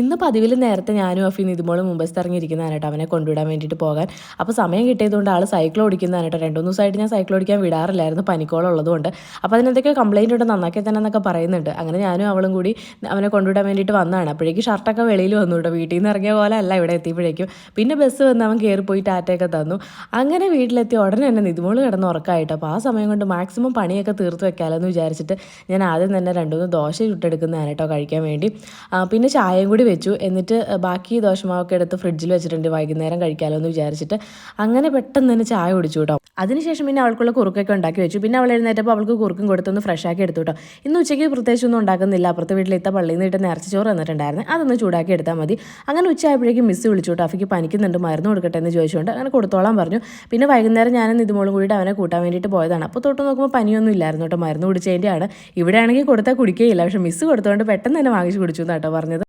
ഇന്ന് പതിവിൽ നേരത്തെ ഞാനും അഫീൻ ഇതുപോലെ മുമ്പസ്ത് ഇറങ്ങിയിരിക്കുന്നതാണ് കേട്ടോ. അവനെ കൊണ്ടുവിടാൻ വേണ്ടിയിട്ട് പോകാൻ. അപ്പോൾ സമയം കിട്ടിയതുകൊണ്ട് ആൾ സൈക്കിൾ ഓടിക്കുന്നതാണ് കേട്ടോ. രണ്ടു മൂന്ന് ദിവസമായിട്ട് ഞാൻ സൈക്കിൾ ഓടിക്കാൻ വിടാറില്ലായിരുന്നു. പനിക്കോളുള്ളതുകൊണ്ട് അപ്പോൾ അതിനെന്തൊക്കെ കംപ്ലയിന്റ് ഉണ്ട് നന്നാക്കി തന്നെ എന്നൊക്കെ പറയുന്നുണ്ട്. അങ്ങനെ ഞാനും അവളും കൂടി അവനെ കൊണ്ടുവിടാൻ വേണ്ടിയിട്ട് വന്നതാണ്. അപ്പോഴേക്കും ഷർട്ടൊക്കെ വെളിയിൽ വന്നു കേട്ടോ. വീട്ടിൽ നിന്ന് ഇറങ്ങിയ പോലെ അല്ല ഇവിടെ എത്തിയപ്പോഴേക്കും. പിന്നെ ബസ് വന്ന് അവൻ കയറി പോയി ടാറ്റയൊക്കെ തന്നു. അങ്ങനെ വീട്ടിലെത്തി ഉടനെ തന്നെ നിതുമോൾ കിടന്ന് ഉറക്കമായിട്ട് അപ്പോൾ ആ സമയം കൊണ്ട് മാക്സിമം പണിയൊക്കെ തീർത്ത് വെക്കാമല്ലോ എന്ന് വിചാരിച്ചിട്ട് ഞാൻ ആദ്യം തന്നെ രണ്ടുമൂന്ന് ദോശ ചുട്ടെടുക്കുന്നതാണ് കേട്ടോ കഴിക്കാൻ വേണ്ടി. പിന്നെ ചായയും കൂടി വെച്ചു. എന്നിട്ട് ബാക്കി ദോശമാവൊക്കെ എടുത്ത് ഫ്രിഡ്ജിൽ വെച്ചിട്ടുണ്ട്. വൈകുന്നേരം കഴിക്കാമല്ലോ എന്ന് വിചാരിച്ചിട്ട് അങ്ങനെ പെട്ടെന്ന് തന്നെ ചായ കുടിച്ചു കേട്ടോ അതിനുശേഷം പിന്നെ അവൾക്കുള്ള കുറുക്കൊക്കെ ഉണ്ടാക്കി വെച്ചു. പിന്നെ അവൾ എഴുന്നേറ്റപ്പോൾ അവൾക്ക് കുറുക്കും കൊടുത്തൊന്ന് ഫ്രഷ് ആക്കി എടുത്തു കേട്ടോ ഇന്ന് ഉച്ചയ്ക്ക് പ്രത്യേകിച്ചൊന്നും ഉണ്ടാക്കുന്നില്ല. അപ്പുറത്തെ വീട്ടിൽ ഇത്ത പള്ളിയിൽ നിന്ന് ഇട്ട് നേർച്ച ചോറ് തന്നിട്ടുണ്ടായിരുന്നു. അതൊന്ന് ചൂടാക്കി എടുത്താൽ മതി. അങ്ങനെ ഉച്ചയായപ്പോഴേക്കും മിസ് വിളിച്ചു കേട്ടോ അഫിക്ക് പനിക്കുന്നുണ്ട്. മരുന്ന് കൊടുക്കട്ടെ എന്ന് ചോദിച്ചുകൊണ്ട് അങ്ങനെ കൊടുത്തോളാൻ പറഞ്ഞു. പിന്നെ വൈകുന്നേരം ഞാനും ഇതുമോളും കൂടിയിട്ട് അവനെ കൂട്ടാൻ വേണ്ടിയിട്ട് പോയതാണ്. അപ്പോൾ തൊട്ട് നോക്കുമ്പോൾ പനിയൊന്നും ഇല്ലായിരുന്നു കേട്ടോ മരുന്ന് കുടിച്ചതിന്റെയാണ് ഇവിടെ ആണെങ്കിൽ കൊടുത്താൽ കുടിക്കുകയില്ല പക്ഷേ മിസ് കൊടുത്തുകൊണ്ട് പെട്ടെന്ന് തന്നെ വാങ്ങിച്ച് കുടിച്ചു എന്നാട്ടോ പറഞ്ഞത്.